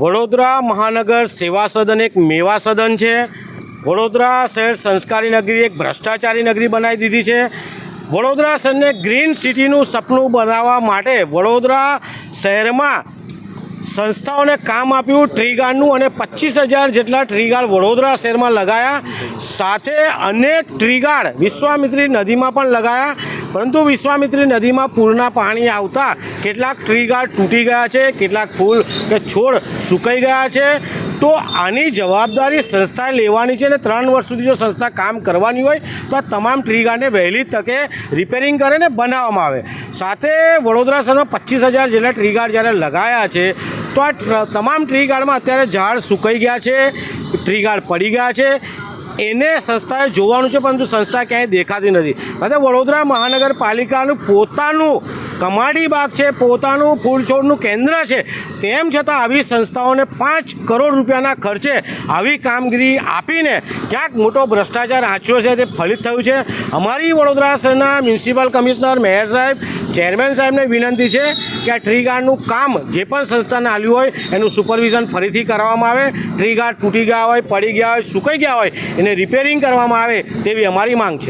વડોદરા મહાનગર સેવા સદન એક મેવા સદન છે. વડોદરા શહેર સંસ્કારી નગરી એક ભ્રષ્ટાચારી નગરી બનાવી દીધી છે. વડોદરા શહેરને ગ્રીન સિટીનું સપનું બનાવવા માટે વડોદરા શહેરમાં સંસ્થાઓને કામ આપ્યું ટ્રી ગાર્ડનું અને પચીસ હજાર જેટલા ટ્રી ગાર્ડ વડોદરા શહેરમાં લગાયા. સાથે અનેક ટ્રી ગાર્ડ વિશ્વામિત્રી નદીમાં પણ લગાયા. પરંતુ વિશ્વામિત્રી નદીમાં પૂરના પાણી આવતા કેટલાક ટ્રી ગાર્ડ તૂટી ગયા છે, કેટલાક ફૂલ કે છોડ સુકાઈ ગયા છે. તો આની જવાબદારી સંસ્થાએ લેવાની છે અને ત્રણ વર્ષ સુધી જો સંસ્થા કામ કરવાની હોય તો આ તમામ ટ્રી ગાર્ડને વહેલી તકે રિપેરિંગ કરે ને બનાવવામાં આવે. સાથે વડોદરા શહેરમાં પચીસ હજાર જેટલા ટ્રી ગાર્ડ જ્યારે લગાયા છે, તો આ તમામ ટ્રી ગાર્ડમાં અત્યારે ઝાડ સુકાઈ ગયા છે ટ્રી ગાર્ડ પડી ગયા છે. એને સંસ્થાએ જોવાનું છે પરંતુ સંસ્થા ક્યાંય દેખાતી નથી. સાથે વડોદરા મહાનગરપાલિકાનું પોતાનું કમાડી બાગ છે, પોતાનું ફૂલ છોડનું કેન્દ્ર છે. તેમ છતાં આવી સંસ્થાઓને પાંચ કરોડ રૂપિયાના ખર્ચે આવી કામગીરી આપીને ક્યાંક મોટો ભ્રષ્ટાચાર આંચ્યો છે, તે ફલિત થયું છે. અમારી વડોદરા શહેરના મ્યુનિસિપલ કમિશનર મેયર સાહેબ, ચેરમેન સાહેબને વિનંતી છે કે આ ટ્રી ગાર્ડનું કામ જે પણ સંસ્થાને આવ્યું હોય, એનું સુપરવિઝન ફરીથી કરવામાં આવે. ટ્રી ગાર્ડ તૂટી ગયા હોય, પડી ગયા હોય, સુકાઈ ગયા હોય, એને રિપેરિંગ કરવામાં આવે તેવી અમારી માંગ છે.